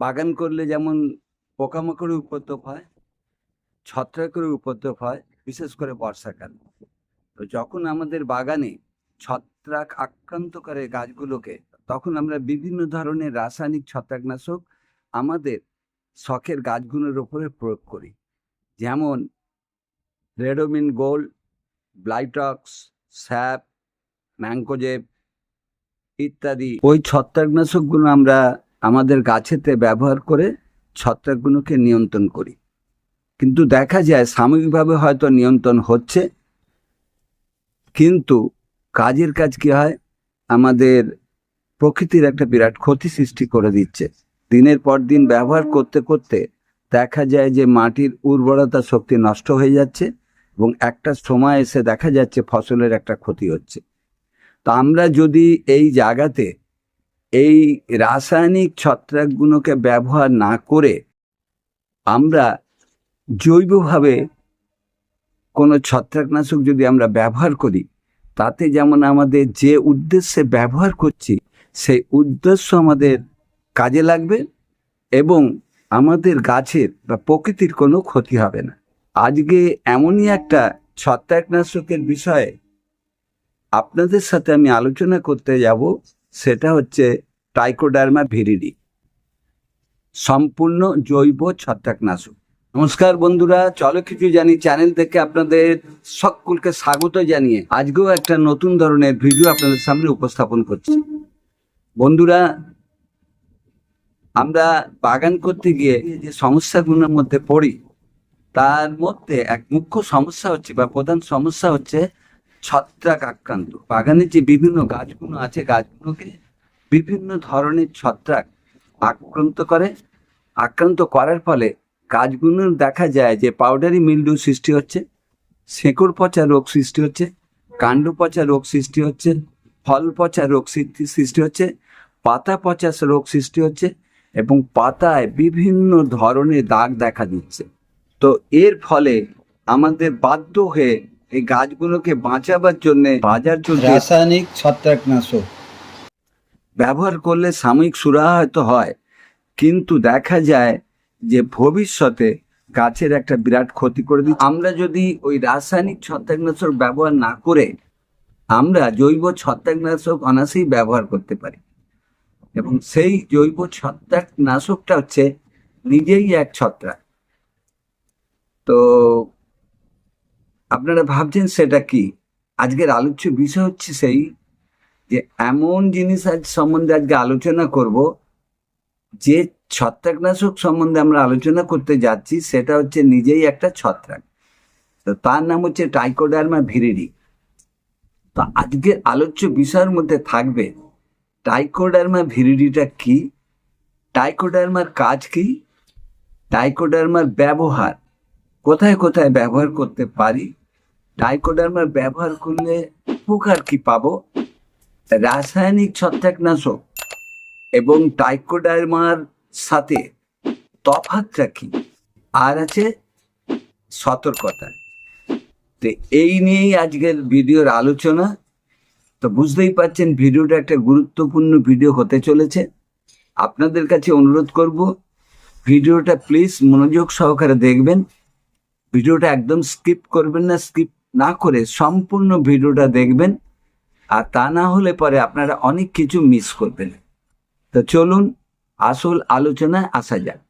বাগান করলে যেমন পোকামাকড়ের উপদ্রব হয় ছত্রাকের উপদ্রব হয়, বিশেষ করে বর্ষাকাল। তো যখন আমাদের বাগানে ছত্রাক আক্রান্ত করে গাছগুলোকে, তখন আমরা বিভিন্ন ধরনের রাসায়নিক ছত্রাকনাশক আমাদের শখের গাছগুলোর উপরে প্রয়োগ করি। যেমন Ridomil gold, Blitox, Saaf mancozeb ইত্যাদি। ওই ছত্রাকনাশকগুলো আমরা আমাদের গাছেতে ব্যবহার করে ছত্রাকগুলোকে নিয়ন্ত্রণ করি। কিন্তু দেখা যায় সাময়িকভাবে হয়তো নিয়ন্ত্রণ হচ্ছে, কিন্তু কাজের কাজ কি হয়? আমাদের প্রকৃতির একটা বিরাট ক্ষতি সৃষ্টি করে দিচ্ছে। দিনের পর দিন ব্যবহার করতে করতে দেখা যায় যে মাটির উর্বরতা শক্তি নষ্ট হয়ে যাচ্ছে এবং একটা সময় এসে দেখা যাচ্ছে ফসলের একটা ক্ষতি হচ্ছে। তো আমরা যদি এই জায়গাতে এই রাসায়নিক ছত্রাকগুলোকে ব্যবহার না করে আমরা জৈবভাবে কোনো ছত্রাকনাশক যদি আমরা ব্যবহার করি, তাতে যেমন আমাদের যে উদ্দেশ্যে ব্যবহার করছি, সেই উদ্দেশ্য আমাদের কাজে লাগবে এবং আমাদের গাছের বা প্রকৃতির কোনো ক্ষতি হবে না। আজকে এমনই একটা ছত্রাকনাশকের বিষয়ে আপনাদের সাথে আমি আলোচনা করতে যাব সেটা হচ্ছে টাইকোডার্মা ভিরিডি সম্পূর্ণ জৈব ছত্রাকনাশক। নমস্কার বন্ধুরা চলো কিছু জানি চ্যানেল থেকে আপনাদের সকলকে স্বাগত জানিয়ে আজকেও একটা নতুন ধরনের ভিডিও আপনাদের সামনে উপস্থাপন করছি। বন্ধুরা, আমরা বাগান করতে গিয়ে যে সমস্যাগুলোর মধ্যে পড়ি, তার মধ্যে এক মুখ্য সমস্যা হচ্ছে বা প্রধান সমস্যা হচ্ছে ছত্রাক আক্রান্ত। বাগানে যে বিভিন্ন গাছগুলো আছে, গাছগুলোকে বিভিন্ন ধরনের ছত্রাক আক্রান্ত করে। আক্রান্ত করার ফলে গাছগুলো দেখা যায় যে পাউডারি মিল্ডু সৃষ্টি হচ্ছে, শেকড় পচা রোগ সৃষ্টি হচ্ছে, কাণ্ড পচা রোগ সৃষ্টি হচ্ছে, ফল পচা রোগ সৃষ্টি সৃষ্টি হচ্ছে, পাতা পচা রোগ সৃষ্টি হচ্ছে এবং পাতায় বিভিন্ন ধরনের দাগ দেখা দিচ্ছে। তো এর ফলে আমাদের বাধ্য হয়ে এই গাছগুলোকে বাঁচাবার জন্য বাজার চলতে রাসায়নিক ছত্রাকনাশক। ব্যবহার করলে সাময়িক সুরাহা হয়তো হয়। কিন্তু দেখা যায় যে ভবিষ্যতে গাছের একটা বিরাট ক্ষতি করে দিচ্ছে। আমরা যদি ওই রাসায়নিক ছত্রাকনাশক ব্যবহার না করে আমরা জৈব ছত্রাকনাশক অনায়াসেই ব্যবহার করতে পারি। এবং সেই জৈব ছত্রাকনাশকটা হচ্ছে নিজেই এক ছত্রাক। তো আপনারা ভাবছেন সেটা কি? আজকের আলোচ্য বিষয় হচ্ছে সেই যে এমন জিনিস আজ সম্বন্ধে আজকে আলোচনা করব, যে ছত্রাকনাশক সম্বন্ধে আমরা আলোচনা করতে যাচ্ছি, সেটা হচ্ছে নিজেই একটা ছত্রাক। তো তার নাম হচ্ছে টাইকোডার্মা ভিরিডি তো আজকের আলোচ্য বিষয়ের মধ্যে থাকবে টাইকোডার্মা ভিরিডিটা কি? টাইকোডার্মার কাজ কি? টাইকোডার্মার ব্যবহার। কোথায় কোথায় ব্যবহার করতে পারি? টাইকোডার্মার ব্যবহার করলে উপকার কি পাব? রাসায়নিক ছত্রাকনাশক এবং টাইকোডার্মার সাথে তফাতটা কি? আর আছে সতর্কতা। তো এই নিয়েই আজকের ভিডিওর আলোচনা। তো বুঝতেই পারছেন, ভিডিওটা একটা গুরুত্বপূর্ণ ভিডিও হতে চলেছে। আপনাদের কাছে অনুরোধ করব, ভিডিওটা প্লিজ মনোযোগ সহকারে দেখবেন। ভিডিওটা একদম স্কিপ করবেন না, স্কিপ না করে সম্পূর্ণ ভিডিওটা দেখবেন, আর তা না হলে পরে আপনারা অনেক কিছু মিস করবেন। তো চলুন, আসল আলোচনায় আসা যাক।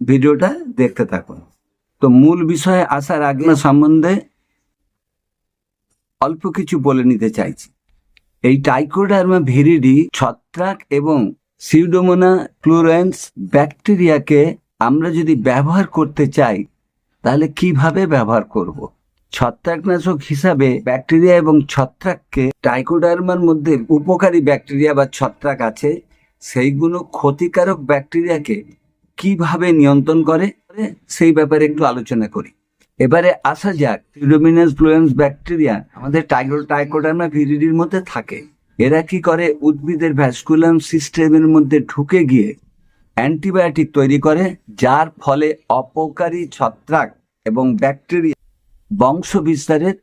ভিডিওটা দেখতে থাকুন। তো মূল বিষয়ে আসার আগে সম্বন্ধে অল্প কিছু বলে নিতে চাইছি। এই টাইকোডার্মা ভিরিডি ছত্রাক এবং সিউডোমোনা ক্লোরেন্স ব্যাকটেরিয়াকে আমরা যদি ব্যবহার করতে চাই, তাহলে কীভাবে ব্যবহার করব। ছত্রাকনাশক হিসাবে ব্যাকটেরিয়া এবং ছত্রাককে টাইকোডার্মার মধ্যে উপকারী ব্যাকটেরিয়া বা ছত্রাক আছে, সেইগুলো ক্ষতিকারক ব্যাকটেরিয়াকে কীভাবে নিয়ন্ত্রণ করে, সেই ব্যাপারে একটু আলোচনা করি। এবারে আসা যাক সিউডোমিনাস ফ্লুয়েন্স ব্যাকটেরিয়া আমাদের টাইগো টাইকোডার্মা ভিরিডির মধ্যে থাকে। এরা কি করে? উদ্ভিদের ভ্যাসকুলাম সিস্টেমের মধ্যে ঢুকে গিয়ে অ্যান্টিবায়োটিক তৈরি করে, যার ফলে অপকারী ছত্রাক এবং ব্যাকটেরিয়া বংশ বিস্তারের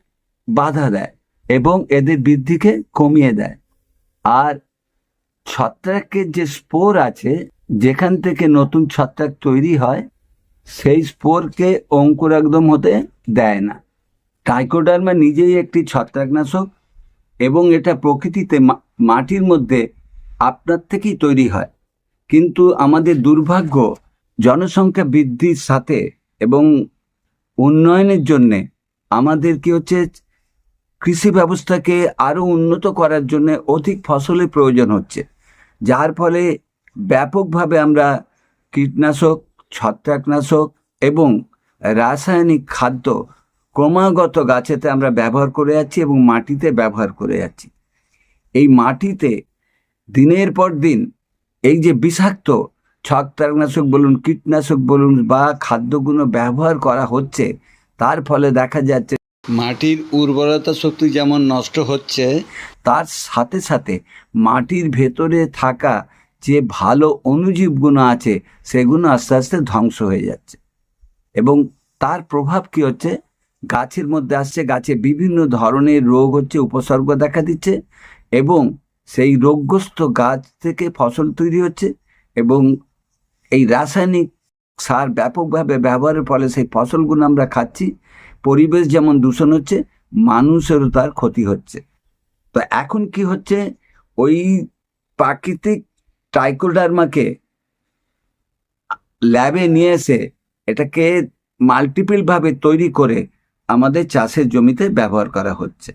বাধা দেয় এবং এদের বৃদ্ধিকে কমিয়ে দেয়। আর ছত্রাকের যে স্পোর আছে, যেখান থেকে নতুন ছত্রাক তৈরি হয়, সেই স্পোরকে অঙ্কুর একদম হতে দেয় না। টাইকোডার্মা নিজেই একটি ছত্রাকনাশক এবং এটা প্রকৃতিতে মাটির মধ্যে আপনার থেকেই তৈরি হয়। কিন্তু আমাদের দুর্ভাগ্য, জনসংখ্যা বৃদ্ধির সাথে এবং উন্নয়নের জন্যে আমাদের কি হচ্ছে কৃষি ব্যবস্থাকে আরও উন্নত করার জন্য অধিক ফসলের প্রয়োজন হচ্ছে। যার ফলে ব্যাপকভাবে আমরা কীটনাশক, ছত্রাকনাশক এবং রাসায়নিক খাদ্য ক্রমাগত গাছেতে আমরা ব্যবহার করে যাচ্ছি এবং মাটিতে ব্যবহার করে যাচ্ছি। এই মাটিতে দিনের পর দিন এই যে বিষাক্ত ছত্রাকনাশক বলুন, কীটনাশক বলুন বা খাদ্যগুলো ব্যবহার করা হচ্ছে তার ফলে দেখা যাচ্ছে মাটির উর্বরতা শক্তি যেমন নষ্ট হচ্ছে তার সাথে সাথে মাটির ভেতরে থাকা যে ভালো অণুজীবগুলো আছে সেগুলো আস্তে আস্তে ধ্বংস হয়ে যাচ্ছে। এবং তার প্রভাব কি হচ্ছে? গাছের মধ্যে আসছে গাছে বিভিন্ন ধরনের রোগ হচ্ছে উপসর্গ দেখা দিচ্ছে এবং সেই রোগগ্রস্ত গাছ থেকে ফসল তৈরি হচ্ছে এবং এই রাসায়নিক সার ব্যাপকভাবে ব্যবহারের ফলে সেই ফসলগুলো আমরা খাচ্ছি। পরিবেশ যেমন দূষণ হচ্ছে, মানুষেরও তার ক্ষতি হচ্ছে। তো এখন কি হচ্ছে? ওই প্রাকৃতিক টাইকোডার্মাকে ল্যাবে নিয়ে এসে এটাকে মাল্টিপল ভাবে তৈরি করে আমাদের চাষের জমিতে ব্যবহার করা হচ্ছে।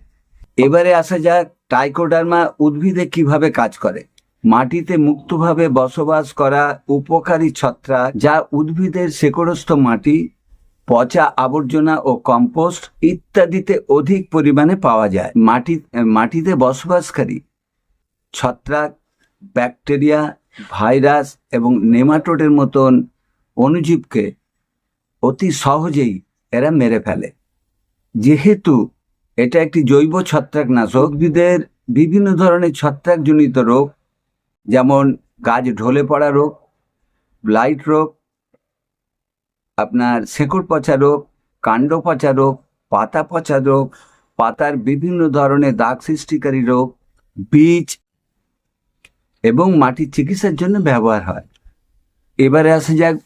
এবারে আসা যাক টাইকোডার্মা উদ্ভিদে কীভাবে কাজ করে। মাটিতে মুক্তভাবে বসবাস করা উপকারী ছত্রাক যা উদ্ভিদের শেকড়স্থ মাটি, পচা আবর্জনা ও কম্পোস্ট ইত্যাদিতে অধিক পরিমাণে পাওয়া যায়। মাটি, মাটিতে বসবাসকারী ছত্রাক ব্যাকটেরিয়া, ভাইরাস এবং নেমাটোডের মতন অণুজীবকে অতি সহজেই এরা মেরে ফেলে। যেহেতু এটা একটি জৈব ছত্রাকনাশক, উদ্ভিদের বিভিন্ন ধরনের ছত্রাকজনিত রোগ যেমন গাছ ঢলে পড়া রোগ ব্লাইট রোগ, আপনার শেকড় পচা রোগ, কাণ্ড পচা রোগ, পাতা পচা রোগ, পাতার বিভিন্ন ধরনের দাগ সৃষ্টিকারী রোগ, বীজ এবং মাটির চিকিৎসার জন্য ব্যবহার হয়। এবারে আসা যাক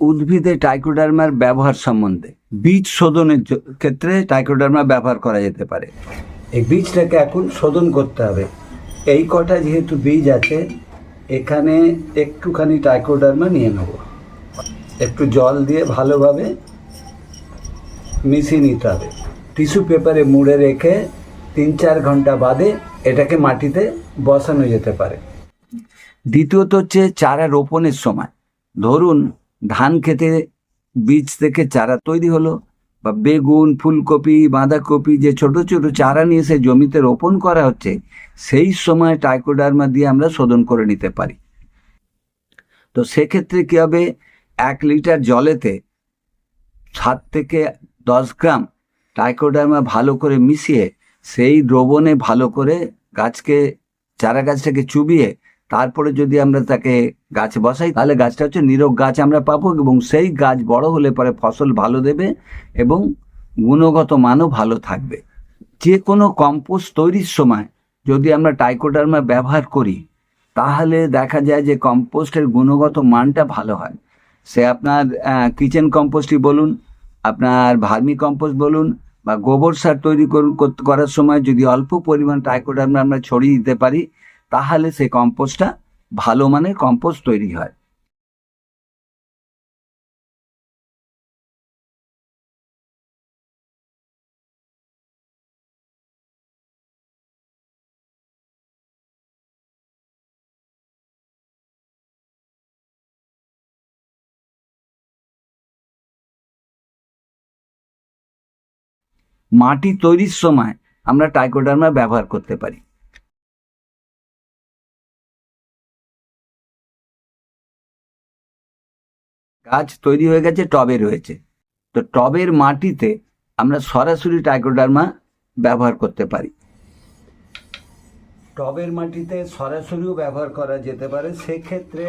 উদ্ভিদে টাইকোডার্মার ব্যবহার সম্বন্ধে। বীজ শোধনের ক্ষেত্রে টাইকোডার্মা ব্যবহার করা যেতে পারে। এই বীজটাকে এখন শোধন করতে হবে। এই কটা যেহেতু বীজ আছে, এখানে একটুখানি টাইকোডার্মা নিয়ে নেব। একটু জল দিয়ে ভালোভাবে মিশিয়ে নিতে হবে। টিস্যু পেপারে মুড়ে রেখে তিন চার ঘণ্টা বাদে এটাকে মাটিতে বসানো যেতে পারে। দ্বিতীয়ত হচ্ছে চারা রোপণের সময়। ধরুন, ধান খেতে বীজ থেকে চারা তৈরি হলো বা বেগুন, ফুলকপি, বাঁধাকপি যে ছোট ছোট চারা নিয়ে সে জমিতে রোপণ করা হচ্ছে, সেই সময় টাইকোডার্মা দিয়ে আমরা শোধন করে নিতে পারি। তো সেক্ষেত্রে কী হবে? এক লিটার জলেতে সাত থেকে দশ গ্রাম টাইকোডার্মা ভালো করে মিশিয়ে, সেই দ্রবণে ভালো করে গাছকে, চারা গাছটাকে চুবিয়ে তারপরে যদি আমরা তাকে গাছ বসাই, তাহলে গাছটা হচ্ছে নিরোগ গাছ আমরা পাবো এবং সেই গাছ বড় হলে পরে ফসল ভালো দেবে এবং গুণগত মানও ভালো থাকবে। যে কোনো কম্পোস্ট তৈরির সময় যদি আমরা টাইকোডার্মা ব্যবহার করি, তাহলে দেখা যায় যে কম্পোস্টের গুণগত মানটা ভালো হয়। সে আপনার কিচেন কম্পোস্টই বলুন, আপনার ভার্মি কম্পোস্ট বলুন বা গোবর সার তৈরি করার সময় যদি অল্প পরিমাণ টাইকোডার্মা আমরা ছড়িয়ে দিতে পারি তাহলে সেই কম্পোস্টটা ভালো মানের কম্পোস্ট তৈরি হয়। মাটি তৈরির সময় আমরা টাইকোডার্মা ব্যবহার করতে পারি। গাছ তৈরি হয়ে গেছে, টবে রয়েছে। তো টবের মাটিতে আমরা সরাসরি টাইকোডার্মা ব্যবহার করতে পারি। টবের মাটিতে সরাসরিও ব্যবহার করা যেতে পারে। সেক্ষেত্রে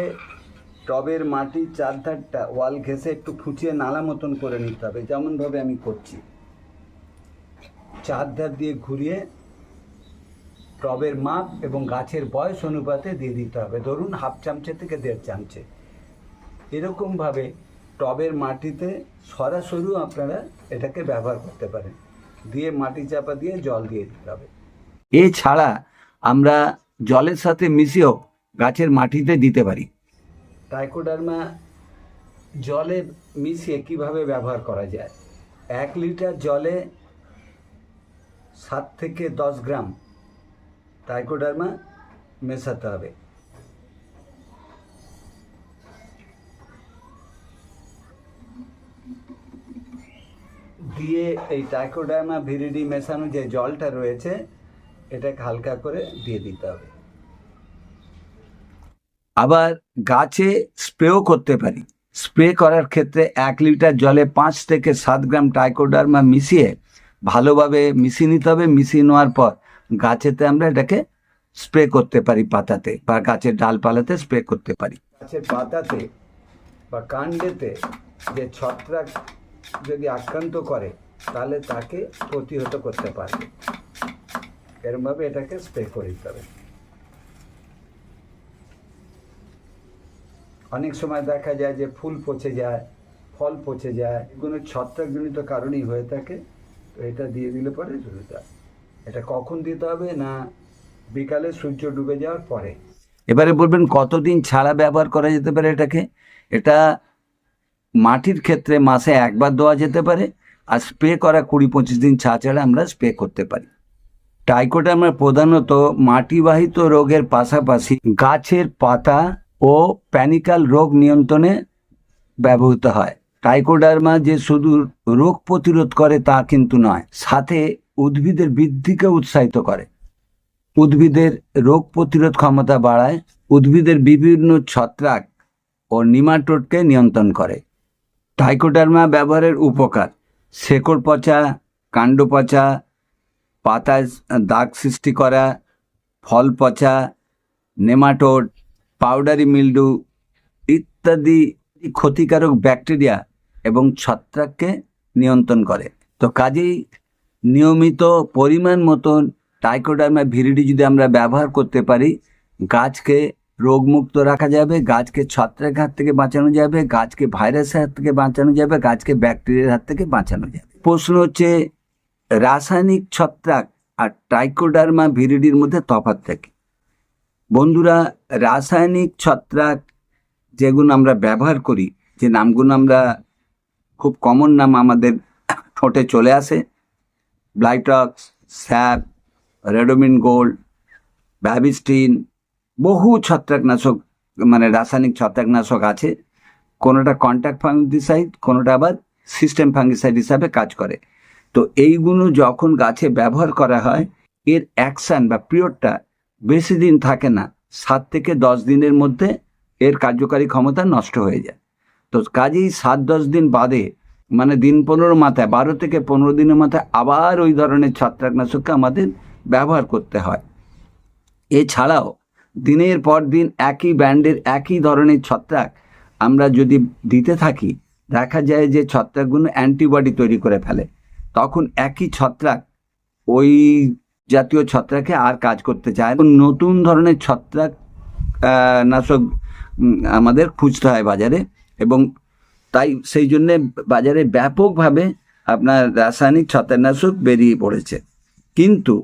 টবের মাটির চারধারটা ওয়াল ঘেঁষে একটু খুঁচিয়ে নালা মতন করে নিতে হবে। যেমনভাবে আমি করছি। চারধার দিয়ে ঘুরিয়ে টবের মাপ এবং গাছের বয়স অনুপাতে দিয়ে দিতে হবে। ধরুন হাফ চামচে থেকে দেড় চামচে এরকমভাবে টবের মাটিতে সরাসরিও আপনারা এটাকে ব্যবহার করতে পারেন। দিয়ে মাটি চাপা দিয়ে জল দিয়ে দিতে হবে। এছাড়া আমরা জলের সাথে মিশিয়েও গাছের মাটিতে দিতে পারি। টাইকোডার্মা জলে মিশিয়ে কীভাবে ব্যবহার করা যায়? এক লিটার জলে সাত থেকে দশ গ্রাম টাইকোডার্মা মেশাতে হবে। দিয়ে এই টাইকোডার্মা ভিরিডি মেশানো যে জলটা রয়েছে, এটাকে হালকা করে দিয়ে দিতে হবে। আবার গাছে স্প্রেও করতে পারি। স্প্রে করার ক্ষেত্রে এক লিটার জলে পাঁচ থেকে সাত গ্রাম টাইকোডার্মা মিশিয়ে ভালোভাবে মিশিয়ে নিতে হবে। মিশিয়ে নেওয়ার পর গাছেতে আমরা এটাকে স্প্রে করতে পারি পাতাতে বা গাছের ডালপালাতে স্প্রে করতে পারি। গাছের পাতাতে বা কাণ্ডেতে যে ছত্রাক যদি আক্রান্ত করে, তাহলে তাকে প্রতিহত করতে পারবে। এরমভাবে এটাকে স্প্রে করে দিতে হবে। অনেক সময় দেখা যায় যে ফুল পচে যায়, ফল পচে যায়, এগুলো ছত্রাকজনিত কারণেই হয়ে থাকে। তো এটা দিয়ে দিলে পরে সুবিধা। এটা কখন দিতে হবে না বিকালে সূর্য ডুবে যাওয়ার পরে? এবারে বলবেন কতদিন ছাড়া ব্যবহার করা যেতে পারে এটাকে? এটা মাটির ক্ষেত্রে মাসে একবার দেওয়া যেতে পারে আর স্প্রে করা কুড়ি পঁচিশ দিন ছাড়া ছাড়া আমরা স্প্রে করতে পারি। টাইকোডার্মা প্রধানত মাটিবাহিত রোগের পাশাপাশি গাছের পাতা ও প্যানিকাল রোগ নিয়ন্ত্রণে ব্যবহৃত হয়। টাইকোডার্মা যে শুধু রোগ প্রতিরোধ করে তা কিন্তু নয়, সাথে উদ্ভিদের বৃদ্ধিকে উৎসাহিত করে। উদ্ভিদের রোগ প্রতিরোধ ক্ষমতা বাড়ায়, উদ্ভিদের বিভিন্ন ছত্রাক ও নিমাটোডকে নিয়ন্ত্রণ করে। টাইকোডার্মা ব্যবহারের উপকার। শেকড় পচা, কাণ্ড পচা, পাতায় দাগ সৃষ্টি করা, ফল পচা, নেমাটোড, পাউডারি মিল্ডু ইত্যাদি ক্ষতিকারক ব্যাকটেরিয়া এবং ছত্রাককে নিয়ন্ত্রণ করে। তো কাজেই নিয়মিত পরিমাণ মতন টাইকোডার্মা ভিরিডি যদি আমরা ব্যবহার করতে পারি, গাছকে রোগমুক্ত রাখা যাবে, গাছকে ছত্রাক হাত থেকে বাঁচানো যাবে, গাছকে ভাইরাসের হাত থেকে বাঁচানো যাবে, গাছকে ব্যাকটেরিয়ার হাত থেকে বাঁচানো যাবে। প্রশ্ন হচ্ছে, রাসায়নিক ছত্রাক আর টাইকোডার্মা ভিরিডির মধ্যে তফাৎ কি? বন্ধুরা, রাসায়নিক ছত্রাক যেগুলো আমরা ব্যবহার করি, যে নামগুলো আমরা খুব কমন নাম আমাদের ঠোঁটে চলে আসে, Blitox, Saaf, Ridomil gold Bavistin বহু ছত্রাকনাশক মানে রাসায়নিক ছত্রাকনাশক আছে। কোনোটা কন্ট্যাক্ট ফাঙ্গিসাইড কোনোটা আবার সিস্টেম ফাঙ্গিসাইড হিসাবে কাজ করে। তো এইগুলো যখন গাছে ব্যবহার করা হয়, এর অ্যাকশন বা পিরিয়ডটা বেশি দিন থাকে না। সাত থেকে দশ দিনের মধ্যে এর কার্যকারী ক্ষমতা নষ্ট হয়ে যায়। তো কাজেই সাত দশ দিন বাদে মানে দিন পনেরো মাথায়, বারো থেকে পনেরো দিনের মাথায় আবার ওই ধরনের ছত্রাকনাশককে আমাদের ব্যবহার করতে হয়। এছাড়াও দিনের পর দিন একই ব্যান্ডের একই ধরনের ছত্রাক আমরা যদি দিতে থাকি, দেখা যায় যে ছত্রাকগুলো অ্যান্টিবডি তৈরি করে ফেলে, তখন একই ছত্রাক ওই জাতীয় ছত্রাকে আর কাজ করতে চায়। নতুন ধরনের ছত্রাক নাশক আমাদের খুঁজতে হয় বাজারে এবং তাই সেই জন্যে বাজারে ব্যাপকভাবে আপনার রাসায়নিক ছত্রাকনাশক বেরিয়ে পড়েছে কিন্তু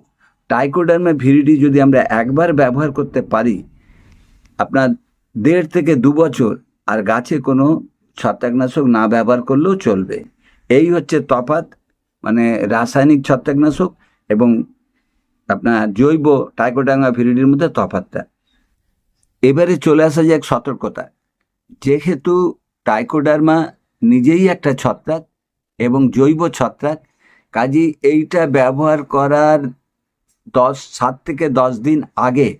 টাইকোডার্মা ভিরিডি যদি আমরা একবার ব্যবহার করতে পারি, আপনার দেড় থেকে দু বছর আর গাছে কোনো ছত্রাকনাশক না ব্যবহার করলেও চলবে। এই হচ্ছে তফাৎ মানে রাসায়নিক ছত্রাকনাশক এবং আপনার জৈব টাইকোডার্মা ভিরিডির মধ্যে তফাৎটা। এবারে চলে আসা যায় এক সতর্কতা। যেহেতু টাইকোডার্মা নিজেই একটা ছত্রাক এবং জৈব ছত্রাক, কাজেই এইটা ব্যবহার করার দশ, সাত থেকে দশ দিন আগে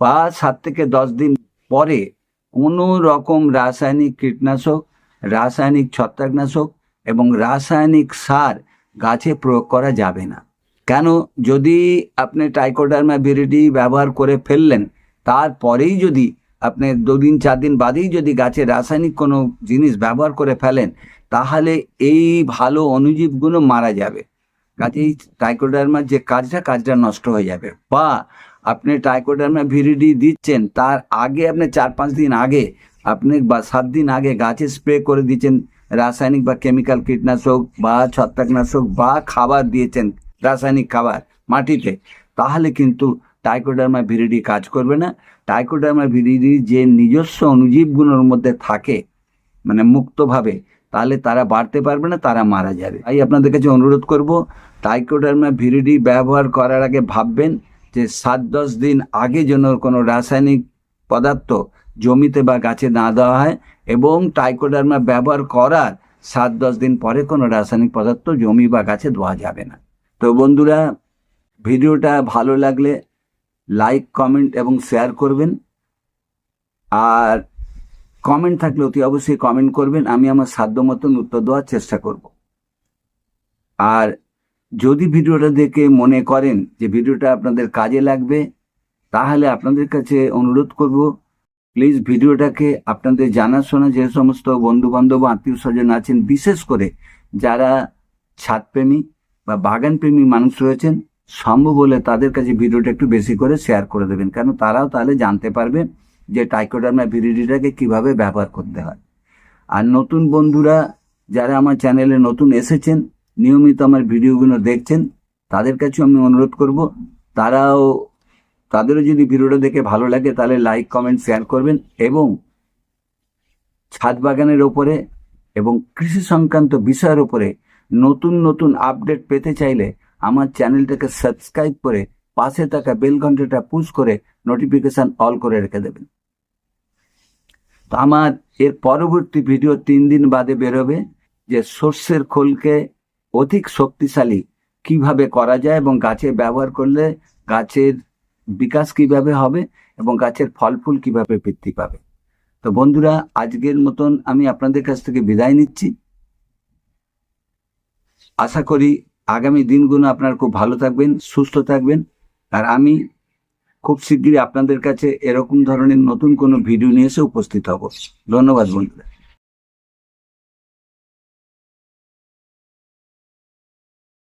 বা সাত থেকে দশ দিন পরে কোনো রকম রাসায়নিক কীটনাশক, রাসায়নিক ছত্রাকনাশক এবং রাসায়নিক সার গাছে প্রয়োগ করা যাবে না। কেন? যদি আপনি টাইকোডার্মা বিরিডি ব্যবহার করে ফেললেন, তারপরেই যদি আপনি দুদিন, চার দিন বাদেই যদি গাছে রাসায়নিক কোনো জিনিস ব্যবহার করে ফেলেন, তাহলে এই ভালো অনুজীবগুলো মারা যাবে। কাজেই টাইকোডার্মার যে কাজটা কাজটা নষ্ট হয়ে যাবে। বা আপনি টাইকোডার্মা ভিরিডি দিচ্ছেন, তার আগে আপনি চার পাঁচ দিন আগে, আপনি বা সাত দিন আগে গাছে স্প্রে করে দিয়েছেন, রাসায়নিক বা কেমিক্যাল কীটনাশক বা ছত্রাকনাশক বা খাবার দিয়েছেন, রাসায়নিক খাবার মাটিতে, তাহলে কিন্তু টাইকোডার্মা ভিরিডি কাজ করবে না। টাইকোডার্মা ভিরিডি যে নিজস্ব অনুজীবগুলোর মধ্যে থাকে মানে মুক্তভাবে তাহলে তারা বাড়তে পারবে না, তারা মারা যাবে। তাই আপনাদের কাছে অনুরোধ করব, টাইকোডার্মা ভিরিডি ব্যবহার করার আগে ভাববেন যে সাত দশ দিন আগে যেন কোনো রাসায়নিক পদার্থ জমিতে বা গাছে না দেওয়া হয় এবং টাইকোডার্মা ব্যবহার করার সাত দশ দিন পরে কোনো রাসায়নিক পদার্থ জমি বা গাছে দেওয়া যাবে না। তো বন্ধুরা, ভিডিওটা ভালো লাগলে লাইক, কমেন্ট এবং শেয়ার করবেন। আর কমেন্ট থাকলে অতি অবশ্যই কমেন্ট করবেন। আমি আমার সাধ্য মতন উত্তর দেওয়ার চেষ্টা করব। আর যদি ভিডিওটা দেখে মনে করেন যে ভিডিওটা আপনাদের কাজে লাগবে, তাহলে আপনাদের কাছে অনুরোধ করব প্লিজ ভিডিওটাকে আপনাদের জানাশোনা যে সমস্ত বন্ধু বান্ধব আত্মীয় স্বজন আছেন, বিশেষ করে যারা ছাদপ্রেমী বা বাগানপ্রেমী মানুষ রয়েছেন, সম্ভব হলে তাদের কাছে ভিডিওটা একটু বেশি করে শেয়ার করে দেবেন। কেন? তারাও তাহলে জানতে পারবে। যে টাইকোডার্মা ভিডিওটাকে কীভাবে ব্যবহার করতে হয়। আর নতুন বন্ধুরা যারা আমার চ্যানেলে নতুন এসেছেন, নিয়মিত আমার ভিডিওগুলো দেখছেন, তাদের কাছে আমি অনুরোধ করব, তারাও, তাদেরও যদি ভিডিওটা দেখে ভালো লাগে, তাহলে লাইক কমেন্ট শেয়ার করবেন এবং ছাদ বাগানের ওপরে এবং কৃষি সংক্রান্ত বিষয়ের ওপরে নতুন নতুন আপডেট পেতে চাইলে আমার চ্যানেলটাকে সাবস্ক্রাইব করে পাশে থাকা বেল ঘন্টাটা পুশ করে নোটিফিকেশন অল করে রেখে দেবেন। তো আমার এর পরবর্তী ভিডিও তিন দিন বাদে বেরোবে যে সর্ষের খোলকে অধিক শক্তিশালী কীভাবে করা যায় এবং গাছে ব্যবহার করলে গাছের বিকাশ কীভাবে হবে এবং গাছের ফল ফুল কীভাবে বৃদ্ধি পাবে। তো বন্ধুরা, আজকের মতন আমি আপনাদের কাছ থেকে বিদায় নিচ্ছি। আশা করি আগামী দিনগুলো আপনার খুব ভালো থাকবেন, সুস্থ থাকবেন। আর আমি খুব শীঘ্রই আপনাদের কাছে এরকম ধরনের নতুন কোনো ভিডিও নিয়ে এসে উপস্থিত হব। ধন্যবাদ বন্ধুরা।